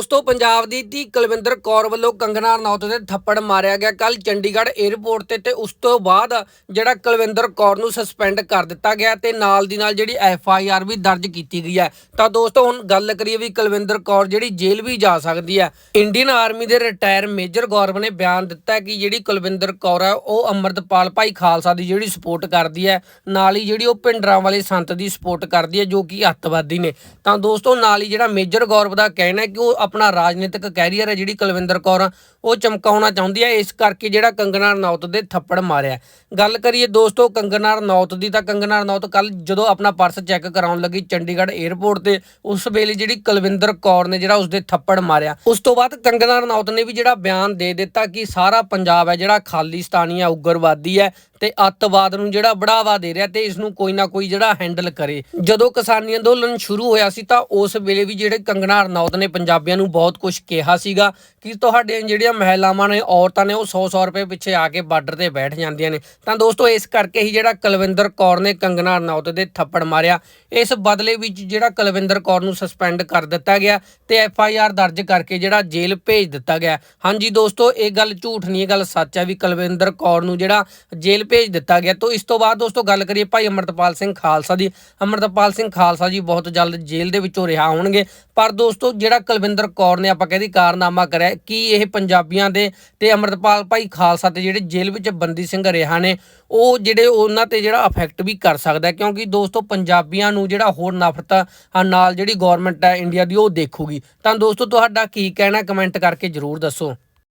ਦੋਸਤੋ ਪੰਜਾਬ ਦੀ ਧੀ ਕੁਲਵਿੰਦਰ ਕੌਰ ਵੱਲੋਂ ਕੰਗਨਾ ਰਣੌਤ ਦੇ ਥੱਪੜ ਮਾਰਿਆ ਗਿਆ। ਕੱਲ ਚੰਡੀਗੜ੍ਹ 에ਅਰਪੋਰਟ ਤੇ ਤੇ ਉਸ ਤੋਂ ਬਾਅਦ ਜਿਹੜਾ ਕੁਲਵਿੰਦਰ ਕੌਰ ਨੂੰ ਸਸਪੈਂਡ ਕਰ ਦਿੱਤਾ ਗਿਆ ਤੇ ਨਾਲ ਦੀ ਨਾਲ ਜਿਹੜੀ ਐਫ ਆਈ ਆਰ ਵੀ ਦਰਜ ਕੀਤੀ ਗਈ ਹੈ। ਤਾਂ ਦੋਸਤੋ, ਹੁਣ ਗੱਲ ਕਰੀਏ ਵੀ ਕੁਲਵਿੰਦਰ ਕੌਰ ਜਿਹੜੀ ਜੇਲ੍ਹ ਵੀ ਜਾ ਸਕਦੀ ਹੈ। ਇੰਡੀਅਨ ਆਰਮੀ ਦੇ ਰਿਟਾਇਰ ਮੇਜਰ ਗੌਰਵ ਨੇ ਬਿਆਨ ਦਿੱਤਾ ਕਿ ਜਿਹੜੀ ਕੁਲਵਿੰਦਰ ਕੌਰ ਹੈ, ਉਹ ਅਮਰਤਪਾਲ ਭਾਈ ਖਾਲਸਾ ਦੀ ਜਿਹੜੀ ਸਪੋਰਟ ਕਰਦੀ ਹੈ, ਨਾਲ ਹੀ ਜਿਹੜੀ ਉਹ ਪਿੰਡਰਾਂ ਵਾਲੇ ਸੰਤ ਦੀ ਸਪੋਰਟ ਕਰਦੀ ਹੈ, ਜੋ ਕਿ ਅੱਤਵਾਦੀ ਨੇ। ਤਾਂ ਦੋਸਤੋ, ਨਾਲ ਹੀ ਜਿਹੜਾ ਮੇਜਰ ਗੌਰਵ ਦਾ ਕਹਿਣਾ ਹੈ ਕਿ ਉਹ ਆਪਣਾ ਰਾਜਨੀਤਿਕ ਕੈਰੀਅਰ ਹੈ ਜਿਹੜੀ ਕੁਲਵਿੰਦਰ ਕੌਰ ਉਹ ਚਮਕਾਉਣਾ ਚਾਹੁੰਦੀ ਹੈ ਇਸ ਕਰਕੇ ਜਿਹੜਾ ਕੰਗਨਾ ਰਣੌਤ ਦੇ ਥੱਪੜ ਮਾਰਿਆ। ਗੱਲ ਕਰੀਏ ਦੋਸਤੋ ਕੰਗਨਾ ਰਣੌਤ ਦੀ ਤਾਂ ਕੰਗਨਾ ਰਣੌਤ ਕੱਲ ਜਦੋਂ ਆਪਣਾ ਪਰਸ ਚੈੱਕ ਕਰਾਉਣ ਲੱਗੀ ਚੰਡੀਗੜ੍ਹ 에ਅਰਪੋਰਟ ਤੇ, ਉਸ ਵੇਲੇ ਜਿਹੜੀ ਕੁਲਵਿੰਦਰ ਕੌਰ ਨੇ ਜਿਹੜਾ ਉਸਦੇ ਥੱਪੜ ਮਾਰਿਆ। ਉਸ ਤੋਂ ਬਾਅਦ ਕੰਗਨਾ ਰਣੌਤ ਨੇ ਵੀ ਜਿਹੜਾ ਬਿਆਨ ਦੇ ਦਿੱਤਾ ਕਿ ਸਾਰਾ ਪੰਜਾਬ ਹੈ ਜਿਹੜਾ ਖਾਲਿਸਤਾਨੀ ਹੈ ਉਗਰਵਾਦੀ ਹੈ ਤੇ ਅੱਤਵਾਦ ਨੂੰ ਜਿਹੜਾ ਬੜਾਵਾ ਦੇ ਰਿਹਾ ਤੇ ਇਸ ਨੂੰ ਕੋਈ ਨਾ ਕੋਈ ਜਿਹੜਾ ਹੈਂਡਲ ਕਰੇ। ਜਦੋਂ ਕਿਸਾਨੀ ਅੰਦੋਲਨ ਸ਼ੁਰੂ ਹੋਇਆ ਸੀ ਤਾਂ ਉਸ ਵੇਲੇ ਵੀ ਜਿਹੜੇ ਕੰਗਣਾ ਰਣੌਤ ਨੇ ਪੰਜਾਬੀਆਂ ਨੂੰ ਬਹੁਤ ਕੁਝ ਕਿਹਾ ਸੀਗਾ ਕਿ ਤੁਹਾਡੇ ਜਿਹੜੀਆਂ ਮਹਿਲਾਵਾਂ ਨੇ, ਔਰਤਾਂ ਨੇ ਉਹ 100-100 ਰੁਪਏ ਪਿੱਛੇ ਆ ਕੇ ਬਾਰਡਰ ਤੇ ਬੈਠ ਜਾਂਦੀਆਂ ਨੇ। ਤਾਂ ਦੋਸਤੋ ਇਸ ਕਰਕੇ ਹੀ ਜਿਹੜਾ ਕੁਲਵਿੰਦਰ ਕੌਰ ਨੇ ਕੰਗਣਾ ਰਣੌਤ ਦੇ ਥੱਪੜ ਮਾਰਿਆ। ਇਸ ਬਦਲੇ ਵਿੱਚ ਜਿਹੜਾ ਕੁਲਵਿੰਦਰ ਕੌਰ ਨੂੰ ਸਸਪੈਂਡ ਕਰ ਦਿੱਤਾ ਗਿਆ ਤੇ ਐਫ ਆਈ ਆਰ ਦਰਜ ਕਰਕੇ ਜਿਹੜਾ ਜੇਲ੍ਹ ਭੇਜ ਦਿੱਤਾ ਗਿਆ। ਹਾਂਜੀ ਦੋਸਤੋ, ਇਹ ਗੱਲ ਝੂਠ ਨਹੀਂ, ਇਹ ਗੱਲ ਸੱਚ ਹੈ ਵੀ ਕੁਲਵਿੰਦਰ ਕੌਰ ਨੂੰ ਜਿਹੜਾ ਜੇਲ੍ਹ ਭੇਜ ਦਿੱਤਾ ਗਿਆ। ਤੋਂ ਇਸ ਤੋਂ ਬਾਅਦ ਦੋਸਤੋ ਗੱਲ ਕਰੀਏ ਭਾਈ ਅਮਰਤਪਾਲ ਸਿੰਘ ਖਾਲਸਾ ਦੀ। ਅਮਰਤਪਾਲ ਸਿੰਘ ਖਾਲਸਾ ਜੀ ਬਹੁਤ ਜਲਦ ਜੇਲ੍ਹ ਦੇ ਵਿੱਚੋਂ ਰਿਹਾ ਹੋਣਗੇ। ਪਰ ਦੋਸਤੋ ਜਿਹੜਾ ਕੁਲਵਿੰਦਰ ਕੌਰ ਨੇ ਆਪਾਂ ਕਹਿੰਦੀ ਕਾਰਨਾਮਾ ਕਰਿਆ, ਕੀ ਇਹ ਪੰਜਾਬੀਆਂ ਦੇ ਤੇ ਅਮਰਤਪਾਲ ਭਾਈ ਖਾਲਸਾ ਤੇ ਜਿਹੜੇ ਜੇਲ੍ਹ ਵਿੱਚ ਬੰਦੀ ਸਿੰਘ ਰਿਹਾ ਨੇ, ਉਹ ਜਿਹੜੇ ਉਹਨਾਂ ਤੇ ਜਿਹੜਾ ਅਫੈਕਟ ਵੀ ਕਰ ਸਕਦਾ ਕਿਉਂਕਿ ਦੋਸਤੋ ਪੰਜਾਬੀਆਂ ਨੂੰ ਜਿਹੜਾ ਹੋਰ ਨਫ਼ਰਤ ਨਾਲ ਜਿਹੜੀ ਗਵਰਨਮੈਂਟ ਹੈ ਇੰਡੀਆ ਦੀ, ਉਹ ਦੇਖੂਗੀ। ਤਾਂ ਦੋਸਤੋ ਤੁਹਾਡਾ ਕੀ ਕਹਿਣਾ ਕਮੈਂਟ ਕਰਕੇ ਜਰੂਰ ਦੱਸੋ।